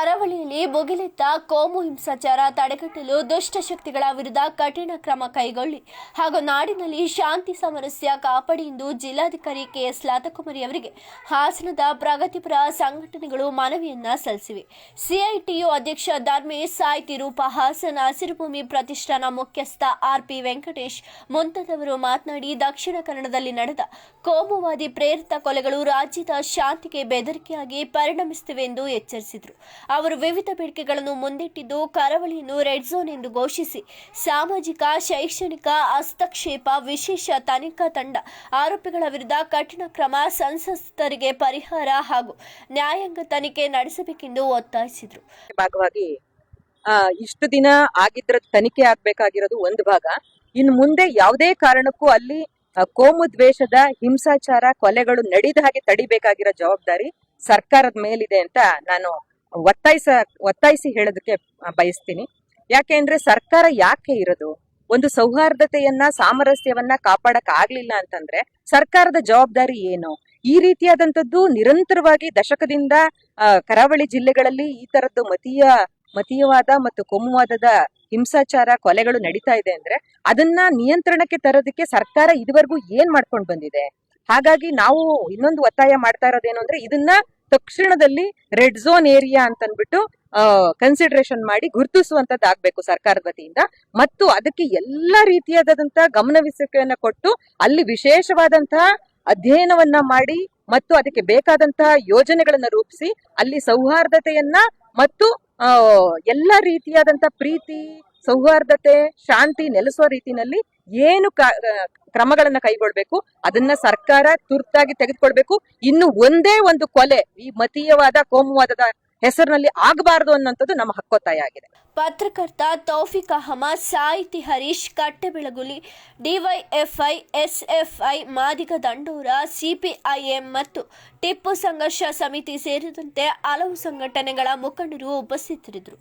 ಕರಾವಳಿಯಲ್ಲಿ ಭುಗಿಲೆತ್ತ, ಕೋಮು ಹಿಂಸಾಚಾರ ತಡೆಗಟ್ಟಲು ದುಷ್ಟಶಕ್ತಿಗಳ ವಿರುದ್ಧ ಕಠಿಣ ಕ್ರಮ ಕೈಗೊಳ್ಳಿ ಹಾಗೂ ನಾಡಿನಲ್ಲಿ ಶಾಂತಿ ಸಾಮರಸ್ಯ ಕಾಪಾಡಿ ಎಂದು ಜಿಲ್ಲಾಧಿಕಾರಿ ಕೆಎಸ್ ಲಾತಕುಮಾರಿ ಅವರಿಗೆ ಹಾಸನದ ಪ್ರಗತಿಪರ ಸಂಘಟನೆಗಳು ಮನವಿಯನ್ನ ಸಲ್ಲಿಸಿವೆ. ಸಿಐಟಿಯು ಅಧ್ಯಕ್ಷ ಧರ್ಮೇಶ್ ಸಾಹಿತಿ ರೂಪ ಹಾಸನ ಹಸಿರುಭೂಮಿ ಪ್ರತಿಷ್ಠಾನ ಮುಖ್ಯಸ್ಥ ಆರ್ಪಿ ವೆಂಕಟೇಶ್ ಮುಂತಾದವರು ಮಾತನಾಡಿ ದಕ್ಷಿಣ ಕನ್ನಡದಲ್ಲಿ ನಡೆದ ಕೋಮುವಾದಿ ಪ್ರೇರಿತ ಕೊಲೆಗಳು ರಾಜ್ಯದ ಶಾಂತಿಗೆ ಬೆದರಿಕೆಯಾಗಿ ಪರಿಣಮಿಸುತ್ತಿವೆ ಎಂದು ಎಚ್ಚರಿಸಿದರು. ಅವರು ವಿವಿಧ ಬೇಡಿಕೆಗಳನ್ನು ಮುಂದಿಟ್ಟಿದ್ದು ಕರಾವಳಿಯನ್ನು ರೆಡ್ ಝೋನ್ ಎಂದು ಘೋಷಿಸಿ. ಸಾಮಾಜಿಕ, ಶೈಕ್ಷಣಿಕ ಹಸ್ತಕ್ಷೇಪ ವಿಶೇಷ ತನಿಖಾ ತಂಡ ಆರೋಪಿಗಳ ವಿರುದ್ಧ ಕಠಿಣ ಕ್ರಮ ಸಂಸಸ್ತರಿಗೆ ಪರಿಹಾರ ಹಾಗೂ ನ್ಯಾಯಾಂಗ ತನಿಖೆ ನಡೆಸಬೇಕೆಂದು ಒತ್ತಾಯಿಸಿದರು. ಭಾಗವಾಗಿ ಇಷ್ಟು ದಿನ ಆಗಿದ್ರ ತನಿಖೆ ಆಗ್ಬೇಕಾಗಿರೋದು ಒಂದು ಭಾಗ. ಇನ್ನು ಮುಂದೆ ಯಾವುದೇ ಕಾರಣಕ್ಕೂ ಅಲ್ಲಿ ಕೋಮು ದ್ವೇಷದ ಹಿಂಸಾಚಾರ ಕೊಲೆಗಳು ನಡೆದ ಹಾಗೆ ತಡಿಬೇಕಾಗಿರೋ ಜವಾಬ್ದಾರಿ ಸರ್ಕಾರದ ಮೇಲಿದೆ ಅಂತ ನಾನು ಒತ್ತಾಯಿಸ, ಒತ್ತಾಯಿಸಿ ಹೇಳೋದಕ್ಕೆ ಬಯಸ್ತೀನಿ. ಬಯಸ್ತೀನಿ ಯಾಕೆಂದ್ರೆ ಸರ್ಕಾರ ಯಾಕೆ ಇರೋದು? ಒಂದು ಸೌಹಾರ್ದತೆಯನ್ನ, ಸಾಮರಸ್ಯವನ್ನ ಕಾಪಾಡಕ್ ಆಗ್ಲಿಲ್ಲ ಅಂತಂದ್ರೆ ಸರ್ಕಾರದ ಜವಾಬ್ದಾರಿ ಏನು? ಈ ರೀತಿಯಾದಂಥದ್ದು ನಿರಂತರವಾಗಿ ದಶಕದಿಂದ ಕರಾವಳಿ ಜಿಲ್ಲೆಗಳಲ್ಲಿ ಈ ತರದ್ದು ಮತೀಯ, ಮತೀಯವಾದ ಮತ್ತು ಕೋಮುವಾದದ ಹಿಂಸಾಚಾರ ಕೊಲೆಗಳು ನಡೀತಾ ಇದೆ ಅಂದ್ರೆ ಅದನ್ನ ನಿಯಂತ್ರಣಕ್ಕೆ ತರೋದಕ್ಕೆ ಸರ್ಕಾರ ಇದುವರೆಗೂ ಏನ್ ಮಾಡ್ಕೊಂಡು ಬಂದಿದೆ? ಹಾಗಾಗಿ ನಾವು ಇನ್ನೊಂದು ಒತ್ತಾಯ ಮಾಡ್ತಾ ಇರೋದೇನು ಅಂದ್ರೆ ಇದನ್ನ ತಕ್ಷಣದಲ್ಲಿ ರೆಡ್ ಝೋನ್ ಏರಿಯಾ ಅಂತ ಅಂದ್ಬಿಟ್ಟು ಕನ್ಸಿಡರೇಷನ್ ಮಾಡಿ ಗುರುತಿಸುವಂತದ್ದಾಗಬೇಕು ಸರ್ಕಾರದ ವತಿಯಿಂದ. ಮತ್ತು ಅದಕ್ಕೆ ಎಲ್ಲ ರೀತಿಯಾದಂತಹ ಗಮನವಿಸಕೆಯನ್ನ ಕೊಟ್ಟು ಅಲ್ಲಿ ವಿಶೇಷವಾದಂತಹ ಅಧ್ಯಯನವನ್ನ ಮಾಡಿ ಮತ್ತು ಅದಕ್ಕೆ ಬೇಕಾದಂತಹ ಯೋಜನೆಗಳನ್ನ ರೂಪಿಸಿ ಅಲ್ಲಿ ಸೌಹಾರ್ದತೆಯನ್ನ ಮತ್ತು ಎಲ್ಲ ರೀತಿಯಾದಂತಹ ಪ್ರೀತಿ, ಸೌಹಾರ್ದತೆ, ಶಾಂತಿ ನೆಲೆಸುವ ರೀತಿನಲ್ಲಿ ಏನು ಕ್ರಮಗಳನ್ನ ಕೈಗೊಳ್ಬೇಕು, ಅದನ್ನ ಸರ್ಕಾರ ತುರ್ತಾಗಿ ತೆಗೆದುಕೊಳ್ಬೇಕು. ಇನ್ನು ಒಂದೇ ಒಂದು ಕೊಲೆ, ಈ ಮತೀಯವಾದ, ಕೋಮುವಾದದ ಹೆಸರಿನಲ್ಲಿ ಆಗಬಾರದು ಅನ್ನೋಂಥದ್ದು ನಮ್ಮ ಹಕ್ಕೊತ್ತಾಯ ಆಗಿದೆ ಪತ್ರಕರ್ತ ತೌಫಿಕ್ ಅಹಮದ್, ಸಾಹಿತಿ Harish, Kattebelaguli, DYFI, SFI, Madiga Dandora, CPIM ಮತ್ತು ಟಿಪ್ಪು ಸಂಘರ್ಷ ಸಮಿತಿ ಸೇರಿದಂತೆ ಹಲವು ಸಂಘಟನೆಗಳ ಮುಖಂಡರು ಉಪಸ್ಥಿತರಿದ್ದರು.